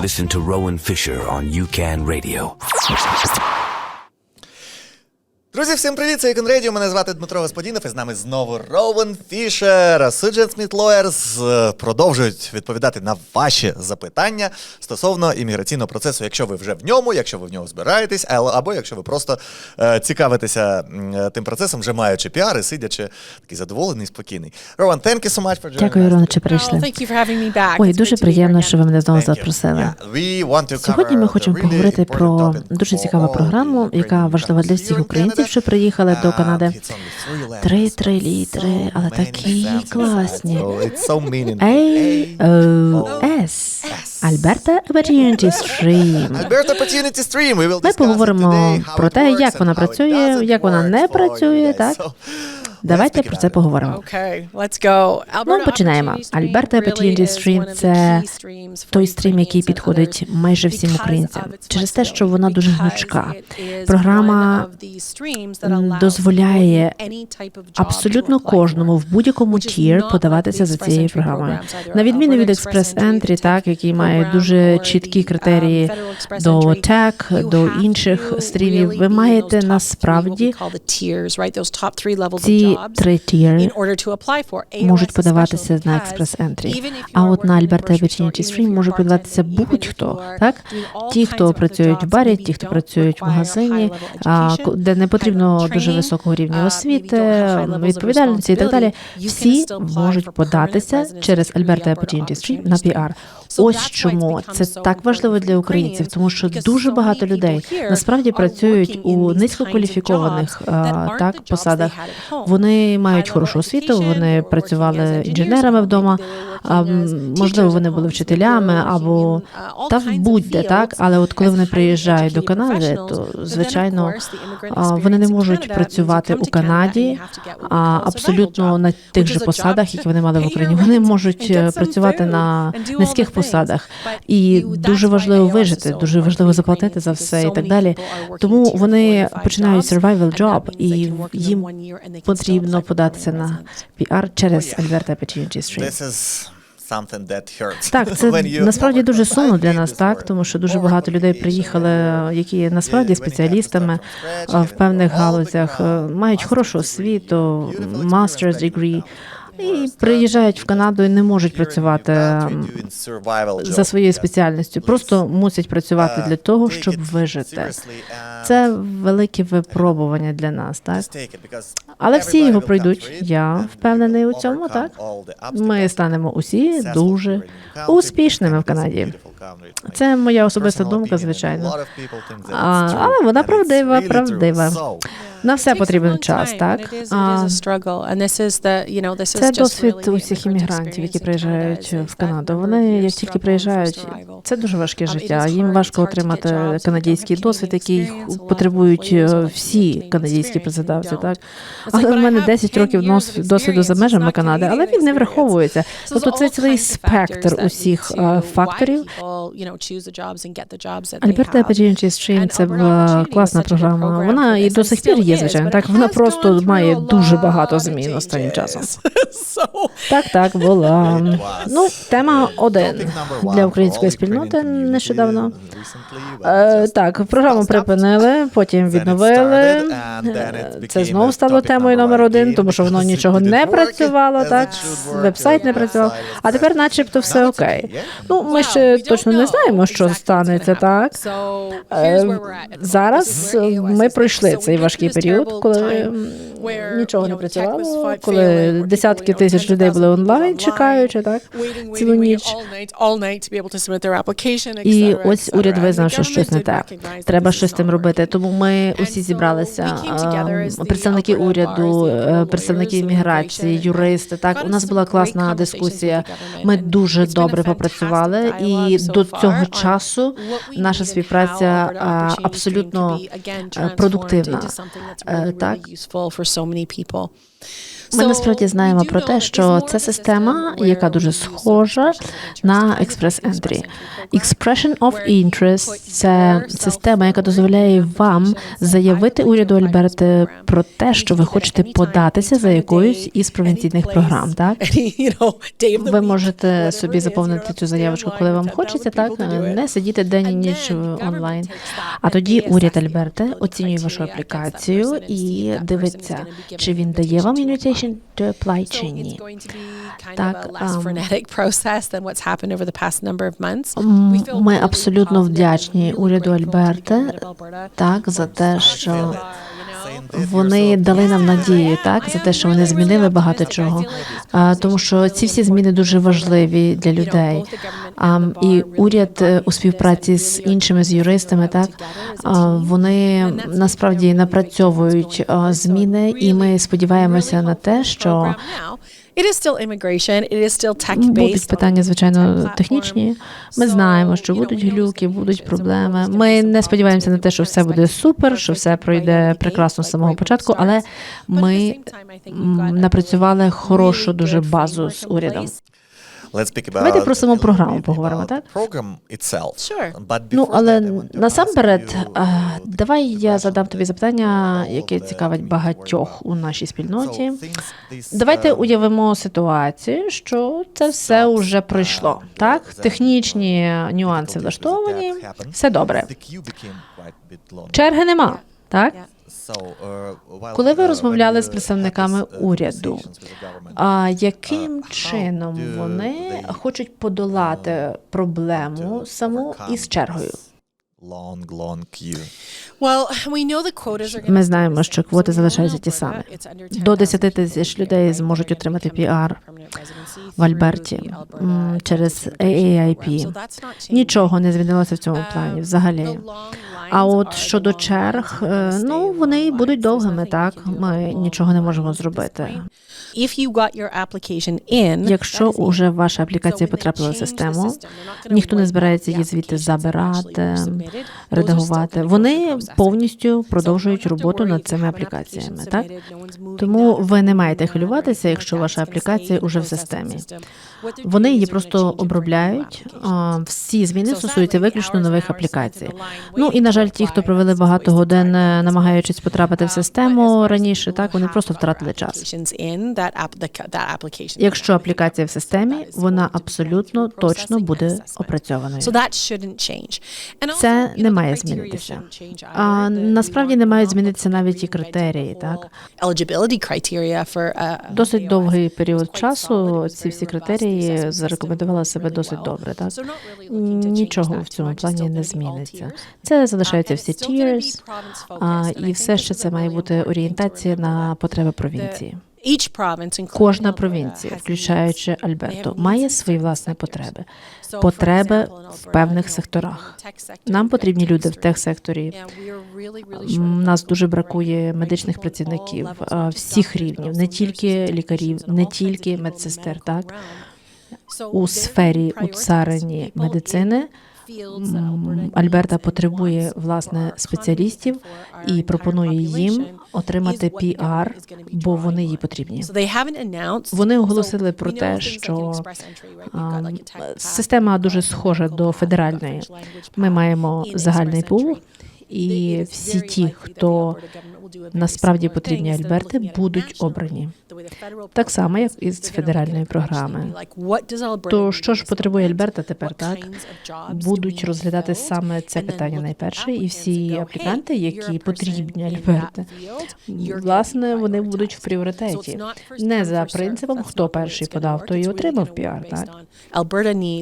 Listen to Rowan Fisher on UCAN Radio. Друзі, всім привіт! Це Ікон Radio. Мене звати Дмитро Господінов. І з нами знову Роуен Фішер. Smith Lawyers е, продовжують відповідати на ваші запитання стосовно імміграційного процесу, якщо ви вже в ньому, якщо ви в нього збираєтесь, але- або якщо ви просто е, цікавитеся е, тим процесом, вже маючи піар і сидячи такий задоволений, спокійний. Рован, thank you so much for joining Дякую, us що Oh, прийшли. back. Ой, дуже приємно, що ви мене знову запросили. Сьогодні ми хочемо поговорити про дуже цікаву програму, яка важлива для всіх українців, Що приїхали до Uh, Канади. Три-три so але такі класні. С. Альберта Opportunity Stream. Ми поговоримо про те, як вона працює, як вона не працює, так? Давайте про це поговоримо. Ну, починаємо. Really Opportunity Stream це той стрім, який підходить майже всім українцям, через те, що вона дуже гнучка. Програма дозволяє абсолютно кожному в будь-якому тір подаватися за цією програмою. На відміну від Express Entry, так, який має дуже чіткі критерії um, до TEC, до інших стрімів. Ви маєте насправді ці for. AOS можуть подаватися на you А от на store, Opportunity Stream може подаватися будь-хто. Так? Ті, хто працюють в барі, ті, хто працюють в магазині, де не потрібно дуже високого рівня uh, освіти, відповідальності і так далі. Всі можуть податися через the Opportunity Stream Opportunity на Stream. Ось чому це так важливо для українців, тому що дуже багато людей насправді працюють у низькокваліфікованих так посадах. Вони мають хорошу освіту, вони працювали інженерами вдома. Можливо, вони були вчителями або uh, та будь-де, так. Але от коли вони приїжджають до Канади, то звичайно вони не можуть працювати у Канаді абсолютно на тих же посадах, які вони мали в Україні. Вони можуть е, працювати на низьких. Посадах, і дуже важливо вижити, дуже важливо заплатити за все і так далі. Тому вони починають survival job, і їм потрібно податися на піар через Oh, Opportunity Stream. Так, це насправді дуже сумно для нас, так тому що дуже багато людей приїхали, які насправді спеціалістами в певних галузях, е, мають хорошу освіту, master's degree, і приїжджають в Канаду і не можуть працювати за своєю спеціальністю. Просто мусять працювати для того, щоб вижити. Це велике випробування для нас, так але всі його пройдуть. Я впевнений у цьому. Так ми станемо усі дуже успішними в Канаді. Це моя особиста думка, звичайно. А, але вона правдива, правдива. На все потрібен час, так? А, Це досвід усіх іммігрантів, які приїжджають в Канаду. Вони як тільки приїжджають, це дуже важке Um, життя. Їм важко отримати have досвід, який потребують е, всі experience, працедавці. Так але в мене have 10 років 10 years нос- of досвіду за межами Канади, але він не враховується. Тобто це цілий спектр усіх е, факторів. People, you know, choose the jobs and get the jobs that they Альберта And це була класна програма. Вона і до сих пір є, звичайно. Так вона просто має дуже багато змін останнім часом. Так, так, була. Ну, тема один для української спільноти нещодавно. Е, Так, програму припинили, потім відновили. Це знову стало темою номер один, тому що воно нічого не працювало, так вебсайт не працював. А тепер, начебто, все окей. Ну, ми ще точно не знаємо, що станеться так. Е. Зараз ми пройшли цей важкий період, коли нічого не працювало, коли десятки тисяч людей були онлайн, чекаючи, так, цілу ніч. І ось уряд визнав, що щось не те. Треба щось з тим робити. Тому ми усі зібралися. ем, Представники уряду, е, представники immigration, юристи. Так, у нас була класна дискусія. Ми дуже добре попрацювали, і до цього часу наша співпраця абсолютно е, продуктивна. Е, Так, so many people. Ми насправді знаємо про те, що це система, яка дуже схожа на Express Entry. Expression of Interest – це система, яка дозволяє вам заявити уряду Альберти про те, що ви хочете податися за якоюсь із провінційних програм. Так ви можете собі заповнити цю заявочку, коли вам хочеться, так не сидіти день і ніч онлайн. А тоді уряд Альберти оцінює вашу аплікацію і дивиться, чи він дає вам invitation to apply чи ні. Так, Ми абсолютно вдячні уряду Альберта так за те, що вони дали нам надію, так за те, що вони змінили багато чого. Тому що ці всі зміни дуже важливі для людей. І уряд е, у співпраці з іншими з юристами, так вони насправді напрацьовують зміни, і ми сподіваємося на те, що будуть питання, звичайно, технічні. Ми знаємо, що будуть глюки, будуть проблеми. Ми не сподіваємося на те, що все буде супер, що все пройде прекрасно з самого початку, але ми напрацювали хорошу дуже базу з урядом. Let's speak about, Давайте про саму програму поговоримо, так? the program. Sure. Ну, але насамперед, давай я задам тобі запитання, яке цікавить багатьох у нашій спільноті. Давайте um, уявимо ситуацію, що це все вже пройшло. Так, технічні нюанси влаштовані, все добре. Черги нема. Так, uh, Коли ви uh, розмовляли з представниками uh, уряду, а яким Uh, чином вони хочуть подолати проблему саму із чергою? Ми знаємо, що квоти залишаються ті самі. До 10 тисяч людей зможуть отримати піар в Альберті через AAIP. Нічого не змінилося в цьому плані взагалі. А от щодо черг, е, ну вони будуть довгими. Так ми нічого не можемо зробити. Якщо уже ваша аплікація потрапила в систему, ніхто не збирається її звідти забирати, редагувати. Вони повністю продовжують роботу над цими аплікаціями. Так тому ви не маєте хвилюватися, якщо ваша аплікація уже в системі. Вони її просто обробляють. Всі зміни стосуються виключно нових аплікацій. Ну і на жаль, ті, хто провели багато годин, е, намагаючись потрапити в систему раніше, так вони просто втратили час. Якщо аплікація в системі, вона абсолютно точно буде опрацьованою. Це не має змінитися. А насправді не мають змінитися навіть і критерії. Так досить довгий період часу. Ці всі критерії зарекомендували себе досить добре. Так нічого в цьому плані не зміниться. Це залишаються всі tiers, а і все ще це має бути орієнтація на потреби провінції. Кожна провінція, включаючи Альберто, має свої власні потреби. Потреби в певних секторах. Нам потрібні люди в техсекторі. М, Нас дуже бракує медичних працівників всіх рівнів, не тільки лікарів, не тільки медсестер. Так у сфері у царині медицини Альберта потребує власне спеціалістів і пропонує їм отримати піар, бо вони їй потрібні. Вони оголосили про те, що А, Система дуже схожа до федеральної. Ми маємо загальний пул, і всі ті, хто насправді потрібні Альберти, будуть обрані. Так само, як і з федеральної програми. То що ж потребує Альберта тепер? Так будуть розглядати саме це питання найперше, і всі апліканти, які потрібні Альберти, власне, вони будуть в пріоритеті. Не за принципом, хто перший подав, той і отримав піар. Так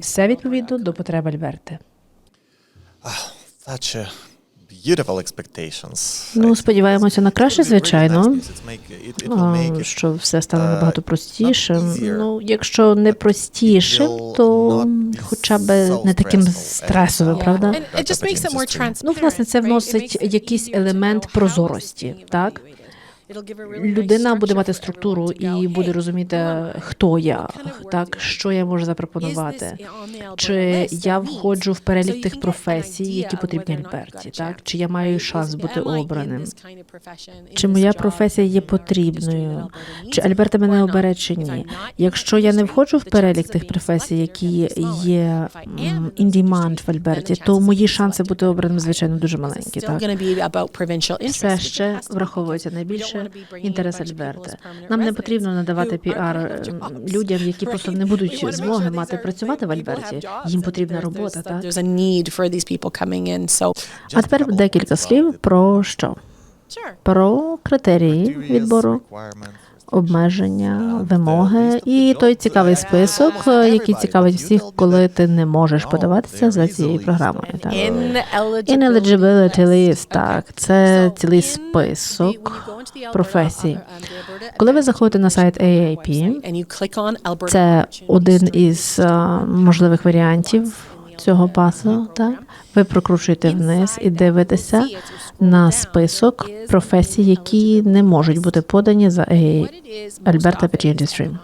все відповідно до потреб Альберти. Such a beautiful expectations. Ну, сподіваємося на краще, звичайно. Що все стане uh, набагато простішим. Ну, якщо не простішим, то хоча б не таким стресовим, правда? Ну, власне, це вносить якийсь елемент прозорості, так? Людина буде мати структуру і буде розуміти, хто я, так що я можу запропонувати. Чи я входжу в перелік тих професій, які потрібні Альберті, так чи я маю шанс бути обраним? Чи моя професія є потрібною? Чи Альберта мене обере чи ні? Якщо я не входжу в перелік тих професій, які є in demand в Альберті, то мої шанси бути обраним, звичайно, дуже маленькі. Так все ще враховується найбільше інтерес Альберти. Нам не потрібно надавати піар людям, які просто не будуть змоги мати працювати в Альберті. Їм потрібна робота, так а тепер декілька слів про що? Про критерії відбору, обмеження, вимоги і той цікавий список, е, який цікавить всіх, коли ти не можеш подаватися за цією програмою. Так. Ineligibility list, так, це цілий список професій. Коли ви заходите на сайт AAP, це один із е, можливих варіантів цього пасу. Так ви прокручуєте вниз і дивитеся на список професій, які не можуть бути подані за. Альберта Stream.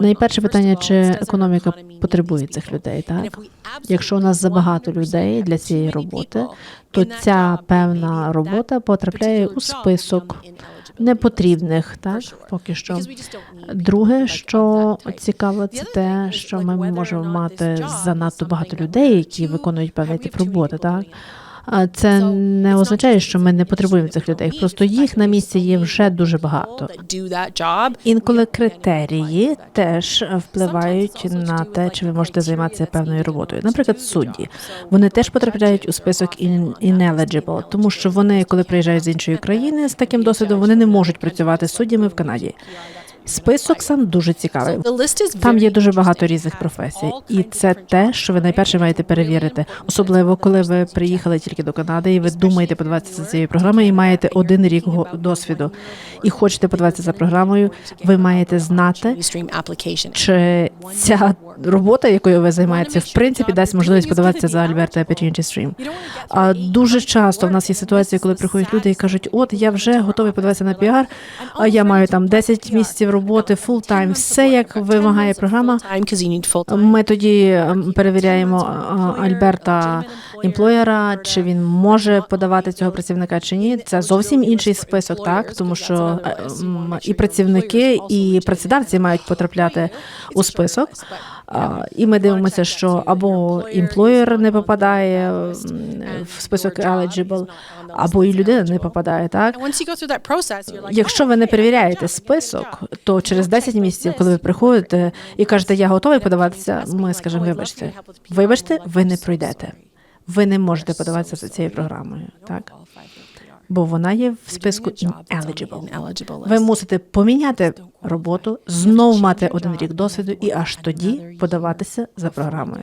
Найперше питання, чи економіка потребує цих людей, так? Якщо у нас забагато людей для цієї роботи, то ця певна робота потрапляє у список непотрібних, так поки що. Друге, що цікаво, це те, що ми можемо мати занадто багато людей, які виконують певний тип роботи, так. Це не означає, що ми не потребуємо цих людей. Просто їх на місці є вже дуже багато. Інколи критерії теж впливають на те, чи ви можете займатися певною роботою. Наприклад, судді вони теж потрапляють у список in- ineligible, тому що вони, коли приїжджають з іншої країни з таким досвідом, вони не можуть працювати суддями в Канаді. Список сам дуже цікавий. Там є дуже багато різних професій, і це те, що ви найперше маєте перевірити, особливо коли ви приїхали тільки до Канади, і ви думаєте подаватися за цією програмою, і маєте один рік досвіду, і хочете подаватися за програмою. Ви маєте знати, чи ця робота, якою ви займаєтеся, в принципі дасть можливість подаватися за Альберта Opportunity Stream. А дуже часто в нас є ситуації, коли приходять люди і кажуть: от я вже готовий подаватися на піар, а я маю там 10 місяців роботи, фултайм, все як вимагає програма. Ми тоді ем, перевіряємо Альберта імплоєра, чи він може подавати цього працівника чи ні. Це зовсім інший список, так тому що е, і працівники, і працедавці мають потрапляти у список. І ми дивимося, що або імплоєр не попадає в список eligible, або і людина не попадає. Так Якщо ви не перевіряєте список, то через 10 місяців, коли ви приходите і кажете, я готовий подаватися, ми скажемо, вибачте, вибачте, ви не пройдете. Ви не можете подаватися за цією програмою, так бо вона є в списку ineligible. Ви мусите поміняти роботу, знов мати один рік досвіду і аж тоді подаватися за програмою.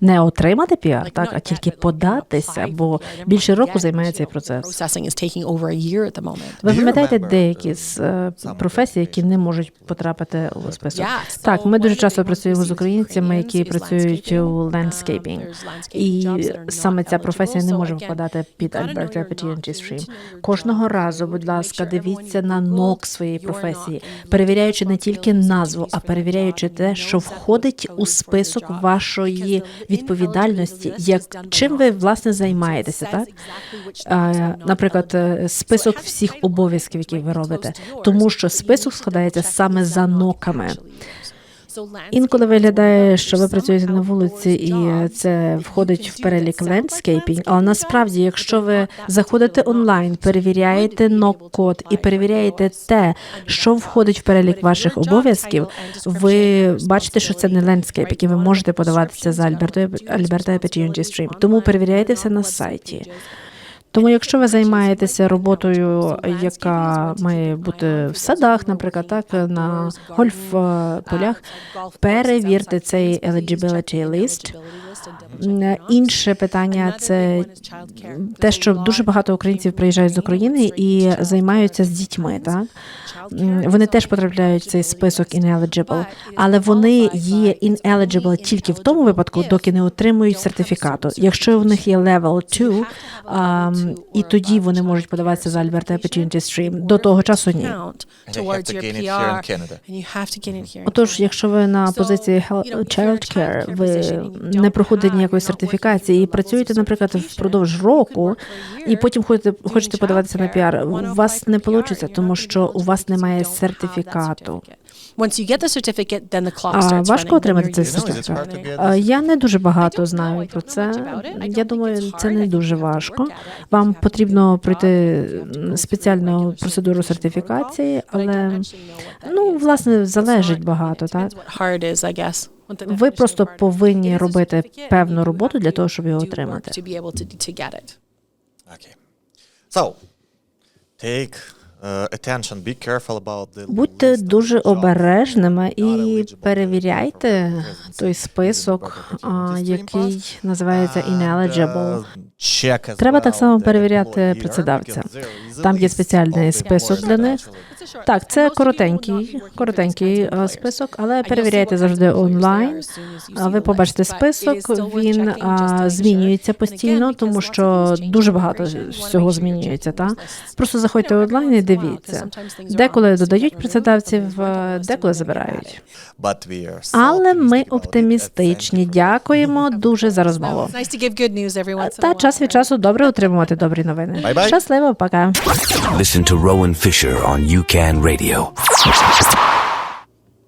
Не отримати піар, так а тільки податися, бо більше року займає цей процес. Ви пам'ятаєте деякі з е, професій, які не можуть потрапити у список? Так, ми дуже часто працюємо з українцями, які працюють у лендскейпінг. І саме ця професія не може впадати під Alberta Opportunity Stream. Кожного разу, будь ласка, дивіться на нок своєї професії, перевіряючи не тільки назву, а перевіряючи те, що входить у список вашої відповідальності, як чим ви власне займаєтеся, так наприклад, е, список всіх обов'язків, які ви робите, тому що список складається саме за ноками. Інколи виглядає, що ви працюєте на вулиці, і це входить в перелік лендскейпінг. Але насправді, якщо ви заходите онлайн, перевіряєте нок-код і перевіряєте те, що входить в перелік ваших обов'язків, ви бачите, що це не лендскейпінг, і ви можете подаватися за Альберто Альберта Stream. Тому перевіряйте все на сайті. Тому, якщо ви займаєтеся роботою, яка має бути в садах, наприклад, так на гольф-полях, перевірте цей eligibility list, Інше питання це те, що дуже багато українців приїжджають з України і займаються з дітьми. Так вони теж потрапляють в цей список ineligible, але вони є ineligible тільки в тому випадку, доки не отримують сертифікату. Якщо в них є level 2, і тоді вони можуть подаватися за Alberta Opportunity Stream. До того часу ні. Отож, якщо ви на позиції child care, ви не проходите ніякої сертифікації і працюєте, наприклад, впродовж року, і потім хочете, хочете подаватися на піар, у вас не вийде, тому що у вас немає сертифікату. Once you get the certificate, then the clock А важко отримати цей сертифікат? Я не дуже I багато don't know. знаю I про don't know це. much about it. I Я don't думаю, це не дуже важко. Вам потрібно пройти спеціальну процедуру сертифікації, але ну власне залежить багато, it так. Ви просто повинні робити певну роботу для того, щоб його отримати. Okay. So, take uh, attention, be careful about the Будьте дуже обережними і перевіряйте той список, який називається ineligible. uh, check as Треба так само перевіряти працедавця. Там є спеціальний список для них. Так, це коротенький, коротенький список, але перевіряйте завжди онлайн. Ви побачите список, він змінюється постійно, тому що дуже багато всього змінюється. Та просто заходьте онлайн і дивіться. Деколи додають працедавців, деколи забирають. Але ми оптимістичні. Дякуємо дуже за розмову. Та час від часу добре отримувати добрі новини. Щасливо, пока. Listen to Rowan Fisher on UCAN Radio.